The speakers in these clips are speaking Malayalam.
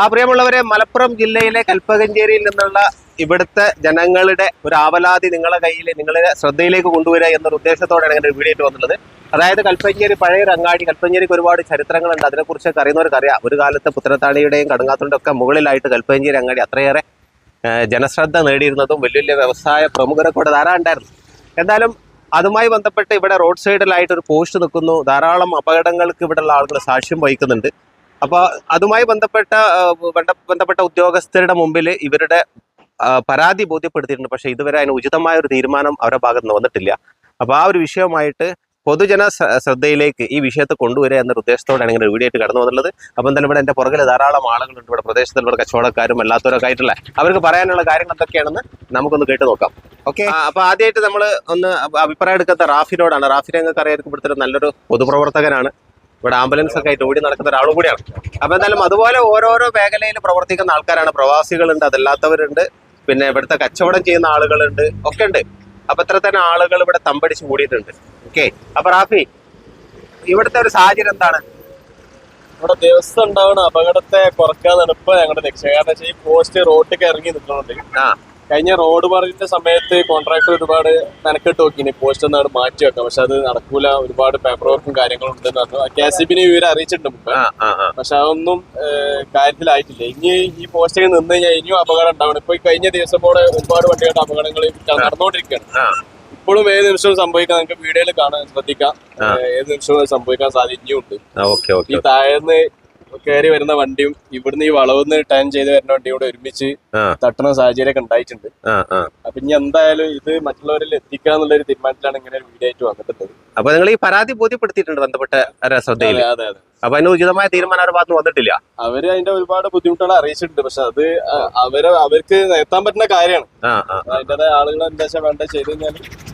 ആ പ്രിയമുള്ളവരെ മലപ്പുറം ജില്ലയിലെ കൽപ്പകഞ്ചേരിയിൽ നിന്നുള്ള ഇവിടുത്തെ ജനങ്ങളുടെ ഒരു ആവലാതി നിങ്ങളെ കയ്യിൽ നിങ്ങളുടെ ശ്രദ്ധയിലേക്ക് കൊണ്ടുവരിക എന്നൊരു ഉദ്ദേശത്തോടെയാണ് ഒരു വീഡിയോ ആയിട്ട് വന്നുള്ളത് അതായത് കൽപ്പഞ്ചേരി പഴയ അങ്ങാടി കൽപ്പഞ്ചേരിക്ക് ഒരുപാട് ചരിത്രങ്ങളുണ്ട്. അതിനെക്കുറിച്ചൊക്കെ അറിയുന്നവർക്ക് അറിയാം. ഒരു കാലത്ത് പുത്രത്താണിയുടെയും കടുങ്ങാത്തുണ്ടെയും ഒക്കെ മുകളിലായിട്ട് കൽപ്പഞ്ചേരി അങ്ങാടി അത്രയേറെ ജനശ്രദ്ധ നേടിയിരുന്നതും വലിയ വലിയ വ്യവസായ പ്രമുഖരെ കൂടെ ധാരാളം ഉണ്ടായിരുന്നു. എന്തായാലും അതുമായി ബന്ധപ്പെട്ട് ഇവിടെ റോഡ് സൈഡിലായിട്ട് ഒരു പോസ്റ്റ് നിൽക്കുന്നു. ധാരാളം അപകടങ്ങൾക്ക് ഇവിടെയുള്ള ആളുകൾ സാക്ഷ്യം വഹിക്കുന്നുണ്ട്. അപ്പോൾ അതുമായി ബന്ധപ്പെട്ട ബന്ധപ്പെട്ട ഉദ്യോഗസ്ഥരുടെ മുമ്പിൽ ഇവരുടെ പരാതി ബോധ്യപ്പെടുത്തിയിട്ടുണ്ട്. പക്ഷേ ഇതുവരെ അതിന് ഉചിതമായ ഒരു തീരുമാനം അവരുടെ ഭാഗത്ത് നിന്ന് വന്നിട്ടില്ല. അപ്പോൾ ആ ഒരു വിഷയമായിട്ട് പൊതുജന ശ്രദ്ധയിലേക്ക് ഈ വിഷയത്തെ കൊണ്ടുവരിക എന്നൊരു ഉദ്ദേശത്തോടെയാണ് ഇങ്ങനെ വീഡിയോ ആയിട്ട് കടന്നു വന്നുള്ളത് അപ്പം തന്നെ ഇവിടെ എന്റെ പുറകിൽ ധാരാളം ആളുകളുണ്ട്. ഇവിടെ പ്രദേശത്തിൽ ഇവിടെ കച്ചവടക്കാരും അല്ലാത്തവരൊക്കെ ആയിട്ടുള്ള അവർക്ക് പറയാനുള്ള കാര്യങ്ങൾ എന്തൊക്കെയാണെന്ന് നമുക്കൊന്ന് കേട്ട് നോക്കാം. ഓക്കെ. അപ്പൊ ആദ്യമായിട്ട് നമ്മൾ ഒന്ന് അഭി- അഭിപ്രായം എടുക്കാത്ത റാഫിനോടാണ്. റാഫി ഞങ്ങൾക്ക് അറിയാം ഇവിടുത്തെ നല്ലൊരു പൊതുപ്രവർത്തകനാണ്. ഇവിടെ ആംബുലൻസ് ഒക്കെ ആയിട്ട് ഓടി നടക്കുന്ന ഒരാളും കൂടിയാണ്. അപ്പൊ എന്തായാലും അതുപോലെ ഓരോരോ മേഖലയിൽ പ്രവർത്തിക്കുന്ന ആൾക്കാരാണ്. പ്രവാസികളുണ്ട് അതല്ലാത്തവരുണ്ട്. പിന്നെ ഇവിടുത്തെ കച്ചവടം ചെയ്യുന്ന ആളുകളുണ്ട് ഒക്കെ ഉണ്ട്. അപ്പൊ ഇത്ര തന്നെ ആളുകൾ ഇവിടെ തമ്പടിച്ച് കൂടിയിട്ടുണ്ട്. ഓക്കെ അപ്പൊ റാഫി ഇവിടുത്തെ ഒരു സാഹചര്യം എന്താണ്? ഇവിടെ ദിവസം ഉണ്ടാവുന്ന അപകടത്തെ കുറക്കാന്നാണ് ഇപ്പൊ ഞങ്ങളുടെ ലക്ഷ്യം. കാരണം ഈ പോസ്റ്റ് റോഡിലേക്ക് ഇറങ്ങി നിൽക്കുന്നുണ്ട് ആ. കഴിഞ്ഞ റോഡ് പറഞ്ഞ സമയത്ത് കോൺട്രാക്ടർ ഒരുപാട് മെനക്കെട്ട് നോക്കിനി പോസ്റ്റ് എന്നാണ് മാറ്റി വെക്കാം. പക്ഷെ അത് നടക്കൂല. ഒരുപാട് പേപ്പർ വർക്കും കാര്യങ്ങളും ഉണ്ടെന്ന് പറഞ്ഞു. കെ എസ് ബിനെ വിവരം അറിയിച്ചിട്ടുണ്ട് മുമ്പ്. പക്ഷെ അതൊന്നും കാര്യത്തിലായിട്ടില്ല. ഇനി ഈ പോസ്റ്റിൽ നിന്ന് കഴിഞ്ഞാൽ ഇനിയും അപകടം ഉണ്ടാവണം. ഇപ്പൊ ഈ കഴിഞ്ഞ ദിവസം പോലെ ഒരുപാട് വണ്ടികളുടെ അപകടങ്ങൾ നടന്നുകൊണ്ടിരിക്കുകയാണ് ഇപ്പോഴും ഏത് നിമിഷവും സംഭവിക്കാം. നമുക്ക് വീഡിയോയിൽ കാണാൻ ശ്രദ്ധിക്കാം. ഏത് നിമിഷവും സംഭവിക്കാൻ സാധ്യതയുണ്ട് ഈ താഴേന്ന് കയറി വരുന്ന വണ്ടിയും ഇവിടുന്ന് ഈ വളവുന്ന് ടേൺ ചെയ്ത് വരുന്ന വണ്ടിയും കൂടെ ഒരുമിച്ച് തട്ടുന്ന സാഹചര്യമൊക്കെ ഉണ്ടായിട്ടുണ്ട്. അപ്പൊ ഇനി എന്തായാലും ഇത് മറ്റുള്ളവരിൽ എത്തിക്കാന്നുള്ള ഒരു തീരുമാനത്തിലാണ് ഇങ്ങനെ ഒരു വീഡിയോ ആയിട്ട് വന്നിട്ടുള്ളത്. അപ്പൊ നിങ്ങൾ ഈ പരാതി ബോധ്യപ്പെടുത്തിയിട്ടുണ്ട് ബന്ധപ്പെട്ട ശ്രദ്ധയിൽ അതെ അതെ. അപ്പൊ അതിന് ഉചിതമായ തീരുമാനം അവരുടെ ഭാഗത്ത് വന്നിട്ടില്ല. അവർ അതിന്റെ ഒരുപാട് ബുദ്ധിമുട്ടുകൾ അറിയിച്ചിട്ടുണ്ട്. പക്ഷെ അത് അവർ അവർക്ക് എത്താൻ പറ്റുന്ന കാര്യമാണ്. ആളുകൾ എന്താ വേണ്ട ചെയ്ത്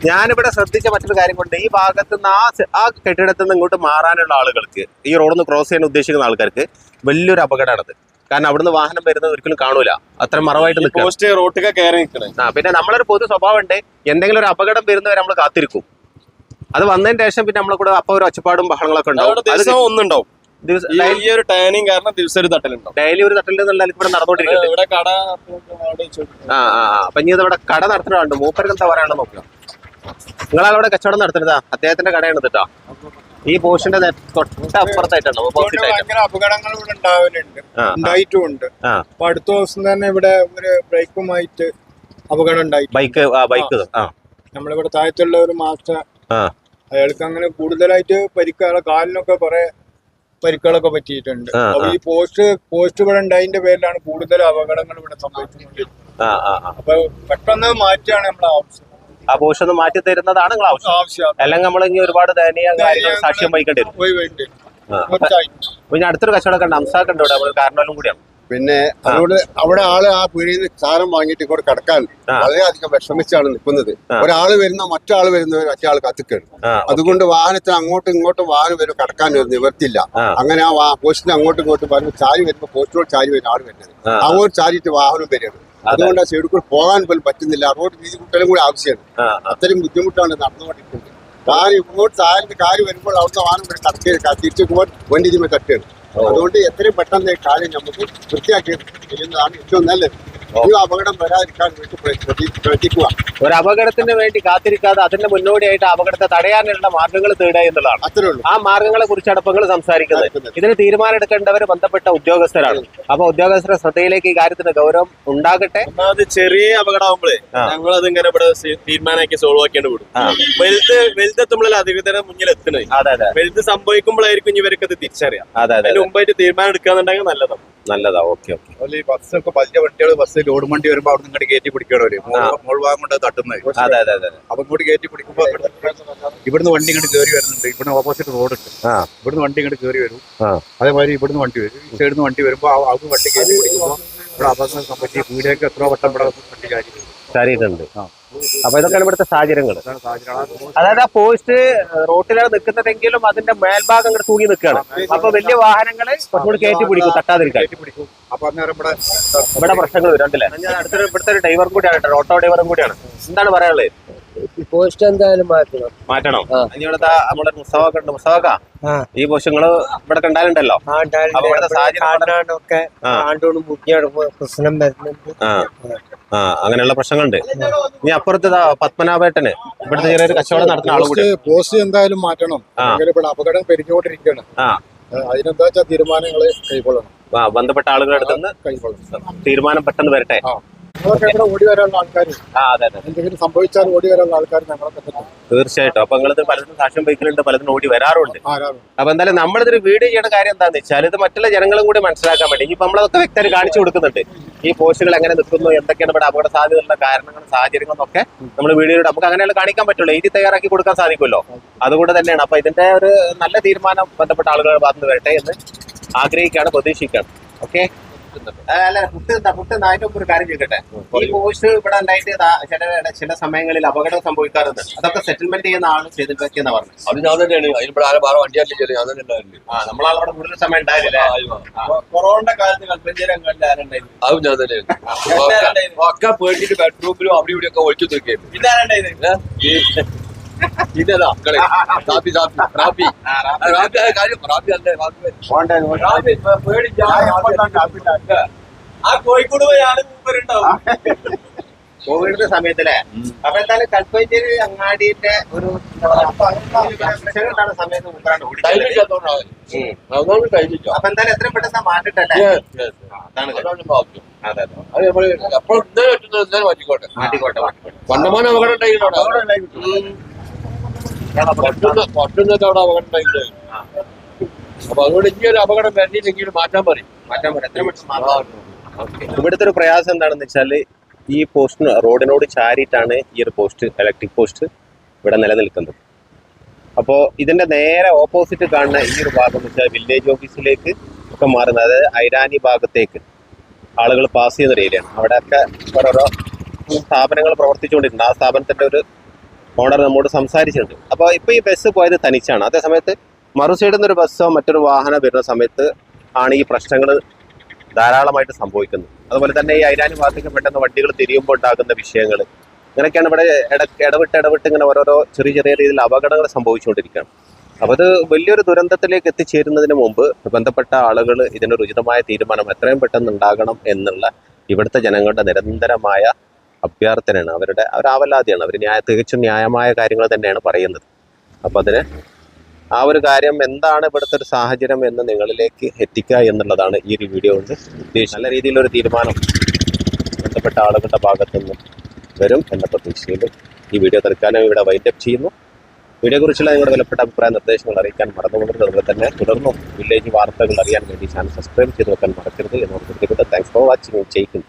ഞാനിവിടെ ശ്രദ്ധിച്ച മറ്റൊരു കാര്യം കൊണ്ട് ഈ ഭാഗത്ത് നിന്ന് ആ ആ കെട്ടിടത്തിൽ നിന്ന് ഇങ്ങോട്ട് മാറാനുള്ള ആളുകൾക്ക് ഈ റോഡിൽ നിന്ന് ക്രോസ് ചെയ്യാൻ ഉദ്ദേശിക്കുന്ന ആൾക്കാർക്ക് വലിയൊരു അപകടമാണത്. കാരണം അവിടുന്ന് വാഹനം വരുന്നത് ഒരിക്കലും കാണൂല. അത്ര മറവായിട്ട് നിൽക്കും പോസ്റ്റ് റോട്ടിലേക്ക് കയറി നിൽക്കണേ ആ പിന്നെ നമ്മളൊരു പൊതു സ്വഭാവം ഉണ്ട് എന്തെങ്കിലും ഒരു അപകടം വരുന്നവരെ നമ്മൾ കാത്തിരിക്കും. അത് വന്നതിന് ശേഷം പിന്നെ നമ്മളെ കൂടെ അപ്പൊ ഒരു ഒച്ചപ്പാടും ബഹളങ്ങളൊക്കെ ഉണ്ടാവും. ഒന്നുണ്ടാവും. ഈ ഒരു ടേണിങ് കാരണം ദിവസം ഒരു ഡെയിലി ഒരു തട്ടിൽ ഇവിടെ നടന്നുകൊണ്ടിരിക്കുന്നുണ്ട് ഇവിടെ കട ആ ആ. അപ്പൊ ഇനി ഇവിടെ കട നടത്തുന്നുണ്ട് മൂപ്പർക്ക് എന്താ പറയാണെന്ന് നോക്കുക. നിങ്ങളവിടെ കച്ചവടം നടത്തുന്നതാ? അദ്ദേഹത്തിന്റെ കടയാണ് കേട്ടോ. ഈ പോഷന്റെ തൊട്ടപ്പുറത്തായിട്ടാണ്. ഓപ്പോസിറ്റ് ആയിട്ട് ഭയങ്കര അപകടങ്ങൾ ഇവിടെ ഉണ്ടാവലുണ്ട്. ആ, ആ. ഉണ്ടായിട്ടുമുണ്ട്. അപ്പൊ അടുത്ത ദിവസം തന്നെ ഇവിടെ ഒരു ബ്രേക്കുമായിട്ട് അപകടം ഉണ്ടായി ബൈക്ക് ബൈക്ക്. നമ്മളിവിടെ താഴത്തുള്ള ഒരു മാസ്റ്റർ. ആ. അയാൾക്ക് അങ്ങനെ കൂടുതലായിട്ട് പരിക്കുകളെ കാലിനൊക്കെ കുറെ പരിക്കുകളൊക്കെ പറ്റിയിട്ടുണ്ട്. അപ്പൊ ഈ പോസ്റ്റ് പോസ്റ്റ് ഇവിടെ ഉണ്ടായതിന്റെ പേരിലാണ് കൂടുതൽ അപകടങ്ങൾ ഇവിടെ സംഭവിച്ചുകൊണ്ടിരിക്കുന്നത്. ആ. അപ്പൊ പെട്ടെന്ന് മാറ്റിയാണ് നമ്മളെ ആവശ്യം. ആ പോസ്റ്റ് ഒന്ന് മാറ്റി തരുന്നതാണ് നിങ്ങൾ ആവശ്യം. അല്ലെങ്കിൽ നമ്മൾ ഇനി ഒരുപാട് ദയനീയ കാര്യങ്ങൾ സാക്ഷ്യം വഹിക്കേണ്ടി വരും. പിന്നെ അടുത്തൊരു കച്ചവടം കണ്ട് അംസാക്കുണ്ട് ഇവിടെ നമ്മൾ കാരണവലും കൂടിയാണ്. പിന്നെ അതുകൊണ്ട് അവിടെ ആൾ ആ പീടിയിൽ നിന്ന് സാധനം വാങ്ങിയിട്ട് ഇങ്ങോട്ട് കിടക്കാൻ. വളരെയധികം വിഷമിച്ചാണ് നിൽക്കുന്നത്. ഒരാൾ വരുന്ന മറ്റാൾ വരുന്നവർ മറ്റാൾ കത്തിക്കാണ് ആ അതുകൊണ്ട് വാഹനത്തിന് അങ്ങോട്ടും ഇങ്ങോട്ടും വാഹനം വരും കടക്കാൻ ഒരു നിവർത്തില്ല അങ്ങനെ ആ പോസ്റ്റിന് അങ്ങോട്ടും ഇങ്ങോട്ടും വരുമ്പോൾ ചാരി വരുമ്പോൾ പോസ്റ്റിനോട് ചാരി വരുന്ന ആൾ വരുന്നത്. അങ്ങോട്ട് ചാരിയിട്ട് വാഹനം വരുന്നത് അതുകൊണ്ട് ആ സൈഡിൽ കൂടെ പോകാൻ പോലും പറ്റുന്നില്ല. റോഡ് വീതി കുട്ടലും കൂടി ആവശ്യമാണ്. അത്രയും ബുദ്ധിമുട്ടാണ് നടന്നുകൊണ്ടിരിക്കുന്നത്. കാര്യം ഇങ്ങോട്ട് താഴെ കാര്യം വരുമ്പോൾ അവിടുത്തെ വാഹനം തിരിച്ചു പോകാൻ വണ്ടി ഇതിമേ തട്ടുകയാണ്. അതുകൊണ്ട് എത്രയും പെട്ടെന്ന് കാര്യം നമുക്ക് വൃത്തിയാക്കി ചെയ്യുന്നതാണ് ഏറ്റവും നല്ലത്. ഈ അപകടം വരാതിരിക്കാൻ വേണ്ടി ശ്രദ്ധി- ശ്രദ്ധിക്കുക. ഒരു അപകടത്തിന് വേണ്ടി കാത്തിരിക്കാതെ അതിന്റെ മുന്നോടിയായിട്ട് അപകടത്തെ തടയാനുള്ള മാർഗങ്ങൾ തേടുക എന്നുള്ളതാണ്. അത്രേ ഉള്ളൂ. ആ മാർഗങ്ങളെ കുറിച്ചാണ് ഇപ്പൊ നിങ്ങൾ സംസാരിക്കുന്നത്. ഇതിന് തീരുമാനം എടുക്കേണ്ടവർ ബന്ധപ്പെട്ട ഉദ്യോഗസ്ഥരാണ്. അപ്പൊ ഉദ്യോഗസ്ഥരുടെ ശ്രദ്ധയിലേക്ക് ഈ കാര്യത്തിന് ഗൗരവം ഉണ്ടാകട്ടെ. ഒന്നാമത് ചെറിയ അപകടമാകുമ്പോഴേ. ഞങ്ങൾ അതിങ്ങനെ ഇവിടെ സി- തീരുമാനമാക്കി സോൾവ് ആക്കിയാണ് വിടും. വലുത് വലുതെത്തുമ്പോഴല്ലേ അധികൃതരെ മുന്നിൽ എത്തുന്നത് അതെ അതെ. വലുത് സംഭവിക്കുമ്പോഴായിരിക്കും ഇവർക്ക് അത് തിരിച്ചറിയാം. അതെ അതെ അതിന് മുമ്പായിട്ട് തീരുമാനം എടുക്കാന്നുണ്ടെങ്കിൽ നല്ലതാണ്. നല്ലതാ. Okay okay. ബസ്സൊക്കെ വലിയ വണ്ടികൾ ബസ് ലോഡ് വണ്ടി വരുമ്പോൾ അവിടെ നിന്ന് കയറ്റി പിടിക്കണവര് മോൾ ഭാഗം കൊണ്ട് തട്ടുന്നത്. അപ്പൊ ഇങ്ങോട്ട് കയറ്റി പിടിക്കുമ്പോ ഇവിടുന്ന് വണ്ടി ഇങ്ങോട്ട് കയറി വരുന്നുണ്ട്. ഇവിടുന്ന് ഓപ്പോസിറ്റ് റോഡ് ഉണ്ട്. ഇവിടുന്ന് വണ്ടി ഇങ്ങോട്ട് കയറി വരും. അതേമാതിരി ഇവിടുന്ന് വണ്ടി വരും. ഈ സൈഡിൽ നിന്ന് വണ്ടി വരുമ്പോ അവർക്ക് വണ്ടി കയറ്റി പിടിക്കുമ്പോ ഇവിടെ അപകടം സംബന്ധിച്ച് വീടേക്ക് എത്ര വട്ടം ഇവിടെ വണ്ടി കാര്യം ശരിയിട്ടുണ്ട് ആ. അപ്പൊ ഇതൊക്കെയാണ് ഇവിടുത്തെ സാഹചര്യങ്ങൾ അതായത് ആ പോസ്റ്റ് റോട്ടിലാണ് നിൽക്കുന്നതെങ്കിലും അതിന്റെ മേൽഭാഗം ഇങ്ങനെ തൂങ്ങി നിൽക്കുകയാണ്. അപ്പൊ വലിയ വാഹനങ്ങളെ കുറച്ചുകൂടി കയറ്റി പിടിക്കും തട്ടാതിരിക്കാൻ. അപ്പൊ അന്നേരം ഇവിടെ ഇവിടെ പ്രശ്നങ്ങൾ വരണ്ടല്ലേ ഞാൻ അടുത്തൊരു ഇവിടുത്തെ ഒരു ഡ്രൈവറും കൂടിയാണ് കേട്ടോ ഓട്ടോ ഡ്രൈവറും കൂടിയാണ്. എന്താണ് പറയാനുള്ളത്? പോസ്റ്റ് എന്തായാലും മാറ്റണം. മാറ്റണം. ഇവിടുത്തെ നമ്മുടെ മുസ്തഫൊക്കെ ഉണ്ട്. മുസ്തഫക്ക ഈ പോഷങ്ങൾ ഇവിടെ കണ്ടാലുണ്ടല്ലോ പ്രശ്നം വരുന്നുണ്ട്. ആ. അങ്ങനെയുള്ള പ്രശ്നങ്ങളുണ്ട്. ഇനി അപ്പുറത്ത് പത്മനാഭേട്ടന് ഇവിടുത്തെ ചെറിയൊരു കച്ചവടം നടത്തുന്ന ആളുകൂടി പോസ്റ്റ് പോസ്റ്റ് എന്തായാലും മാറ്റണം. ഇവിടെ അപകടം പെരിഞ്ഞുകൊണ്ടിരിക്കുകയാണ് അതിനെന്താ വെച്ചാൽ തീരുമാനങ്ങൾ കൈക്കൊള്ളണം. ബന്ധപ്പെട്ട ആളുകളുടെ അടുത്ത് നിന്ന് തീരുമാനം പെട്ടെന്ന് വരട്ടെ. ഓടി വരാനുള്ള ആൾക്കാർ എന്തെങ്കിലും സംഭവിച്ചാൽ ഓടി വരാനുള്ള ആൾക്കാർ ഞങ്ങളൊക്കെ തന്നെ. തീർച്ചയായിട്ടും. അപ്പൊ നിങ്ങളിത് പലതും സാക്ഷ്യം വഹിക്കലുണ്ട് പലതും ഓടി വരാറുണ്ട്. അപ്പൊ എന്തായാലും നമ്മളിതൊരു വീഡിയോ ചെയ്യുന്ന കാര്യം എന്താണെന്ന് വെച്ചാൽ ഇത് മറ്റുള്ള ജനങ്ങളും കൂടി മനസ്സിലാക്കാൻ വേണ്ടി ഇപ്പൊ നമ്മളതൊക്കെ വ്യക്തമായി കാണിച്ചു കൊടുക്കുന്നുണ്ട്. ഈ പോസ്റ്റുകൾ എങ്ങനെ നിൽക്കുന്നു എന്തൊക്കെയാണ് ഇവിടെ അപകട സാധ്യതയുള്ള കാരണങ്ങളും സാഹചര്യങ്ങളും ഒക്കെ നമ്മൾ വീഡിയോയിലൂടെ നമുക്ക് അങ്ങനെയുള്ള കാണിക്കാൻ പറ്റുള്ളൂ. എഴുതി തയ്യാറാക്കി കൊടുക്കാൻ സാധിക്കുമല്ലോ. അതുകൊണ്ട് തന്നെയാണ്. അപ്പൊ ഇതിന്റെ ഒരു നല്ല തീരുമാനം ബന്ധപ്പെട്ട ആളുകളുടെ ഭാഗത്ത് വരട്ടെ എന്ന് ആഗ്രഹിക്കുകയാണ് പ്രതീക്ഷിക്കുകയാണ് ഓക്കെ അല്ല പുട്ട് പുട്ട് അതിന്റെ മുമ്പ് ഒരു കാര്യം ചോദിക്കട്ടെ. ഈ പോസ്റ്റ് ഇവിടെ ഉണ്ടായിട്ട് ചില ചില സമയങ്ങളിൽ അപകടം സംഭവിക്കാറുണ്ട്. അതൊക്കെ സെറ്റിൽമെന്റ് ചെയ്യുന്ന ആൾ ചെയ്തിട്ടൊക്കെയെന്ന് പറഞ്ഞു അത് ഞാൻ തന്നെയാണ് അതിനിവിടെ ആരെ വേറെ വണ്ടി ആറ്റില്ല ഞാൻ തന്നെ ഉണ്ടായിരുന്നു ആ നമ്മളവിടെ കൂടുതൽ സമയം ഉണ്ടായില്ല? കൊറോണ കാലത്ത് കൽപ്പഞ്ചരങ്ങളിൽ ആരുണ്ടായിരുന്നു അതും ഞാൻ തന്നെയായിരുന്നു ഒക്കെ പേടിച്ചിട്ട് ബെഡ്റൂമിലും അവിടെ ഇവിടെ ഒക്കെ ഒഴിച്ചു നിൽക്കുന്നു പിന്നെ ആരുണ്ടായിരുന്നു ഇതല്ല മക്കളെ റാപ്പി റാപ്പി റാപ്പി ആ, റാപ്പി ആ കാര്യം റാബി അല്ലേ റാപ്പി റാബി, പേടിച്ചാ ആ കോഴിക്കോട് പോയി ആൾ മൂപ്പരുണ്ടാവും കോവിഡിന്റെ സമയത്തല്ലേ? അപ്പൊ എന്തായാലും കൽപ്പഞ്ചേരി അങ്ങാടിന്റെ ഒരു സമയത്ത് മുമ്പാണ് ഓടിച്ചത്. അപ്പൊ എന്തായാലും എത്രയും പെട്ടെന്ന് മാറ്റിട്ടല്ലേ? മാറ്റിക്കോട്ടെ. മാറ്റിക്കോട്ടെ മാറ്റിക്കോട്ടെ. പണ്ടമാനം അപകടം ഉണ്ടായിട്ടുണ്ട് പട്ടുന്നൊക്കെ അവിടെ അപകടം ഉണ്ടായിട്ടുണ്ട്. അപ്പൊ അതുകൊണ്ട് ഇനി ഒരു അപകടം മാറ്റാൻ പറയും. മാറ്റാൻ ഇവിടുത്തെ ഒരു പ്രയാസം എന്താണെന്ന് വെച്ചാൽ ഈ പോസ്റ്റിന് റോഡിനോട് ചാരിയിട്ടാണ് ഈ ഒരു പോസ്റ്റ് ഇലക്ട്രിക് പോസ്റ്റ് ഇവിടെ നിലനിൽക്കുന്നത്. അപ്പോൾ ഇതിന്റെ നേരെ ഓപ്പോസിറ്റ് കാണുന്ന ഈ ഒരു ഭാഗം എന്ന് വെച്ചാൽ വില്ലേജ് ഓഫീസിലേക്ക് ഒക്കെ മാറുന്നത് അതായത് ഐരാനി ഭാഗത്തേക്ക് ആളുകൾ പാസ് ചെയ്യുന്ന ഒരു ഏരിയയാണ് അവിടെയൊക്കെ ഓരോരോ സ്ഥാപനങ്ങൾ പ്രവർത്തിച്ചുകൊണ്ടിരുന്നു ആ സ്ഥാപനത്തിന്റെ ഒരു ഓണർ നമ്മോട് സംസാരിച്ചിട്ടുണ്ട്. അപ്പോൾ ഇപ്പോൾ ഈ ബസ് പോയത് തനിച്ചാണ്. അതേ സമയത്ത് മറു സൈഡിൽ നിന്ന് ബസ്സോ മറ്റൊരു വാഹനം വരുന്ന സമയത്ത് ആണ് ഈ പ്രശ്നങ്ങൾ ധാരാളമായിട്ട് സംഭവിക്കുന്നത്. അതുപോലെ തന്നെ ഈ ഐരാനി ഭാഗത്തേക്ക് പെട്ടെന്ന് വണ്ടികൾ തിരിയുമ്പോൾ ഉണ്ടാകുന്ന വിഷയങ്ങൾ ഇങ്ങനെയൊക്കെയാണ് ഇവിടെ ഇട ഇടവിട്ട് ഇടവിട്ട് ഇങ്ങനെ ഓരോരോ ചെറിയ ചെറിയ രീതിയിൽ അപകടങ്ങൾ സംഭവിച്ചുകൊണ്ടിരിക്കുകയാണ്. അപ്പോൾ അത് വലിയൊരു ദുരന്തത്തിലേക്ക് എത്തിച്ചേരുന്നതിന് മുമ്പ് ബന്ധപ്പെട്ട ആളുകൾ ഇതിനൊരു ഉചിതമായ തീരുമാനം എത്രയും പെട്ടെന്ന് ഉണ്ടാകണം എന്നുള്ള ഇവിടുത്തെ ജനങ്ങളുടെ നിരന്തരമായ അഭ്യർത്ഥനയാണ്. അവരുടെ അവർ ആവലാതിയാണ്. അവർ ന്യായ തികച്ചും ന്യായമായ കാര്യങ്ങൾ തന്നെയാണ് പറയുന്നത്. അപ്പം അതിന് ആ ഒരു കാര്യം എന്താണ് ഇവിടുത്തെ ഒരു സാഹചര്യം എന്ന് നിങ്ങളിലേക്ക് എത്തിക്കുക എന്നുള്ളതാണ് ഈ ഒരു വീഡിയോ കൊണ്ട് ഉദ്ദേശിച്ചത്. നല്ല രീതിയിലൊരു തീരുമാനം ബന്ധപ്പെട്ട ആളുകളുടെ ഭാഗത്തു നിന്നും വരും എന്ന പ്രതീക്ഷയിലും ഈ വീഡിയോ തൽക്കാലം ഇവിടെ വൈൻഡപ്പ് ചെയ്യുന്നു. വീഡിയോ കുറിച്ചുള്ള നിങ്ങളുടെ വിലപ്പെട്ട അഭിപ്രായ നിർദ്ദേശങ്ങൾ അറിയിക്കാൻ മറന്നുകൊണ്ടിരുന്നത് അതുപോലെ തന്നെ തുടർന്നും വില്ലേജ് വാർത്തകൾ അറിയാൻ വേണ്ടി ചാനൽ സബ്സ്ക്രൈബ് ചെയ്ത് വെക്കാൻ മറക്കരുത്. എന്ന് ഓർമ്മിപ്പിക്കുന്നത് താങ്ക്സ് ഫോർ വാച്ചിങ് ചെയ്യിക്കുന്നു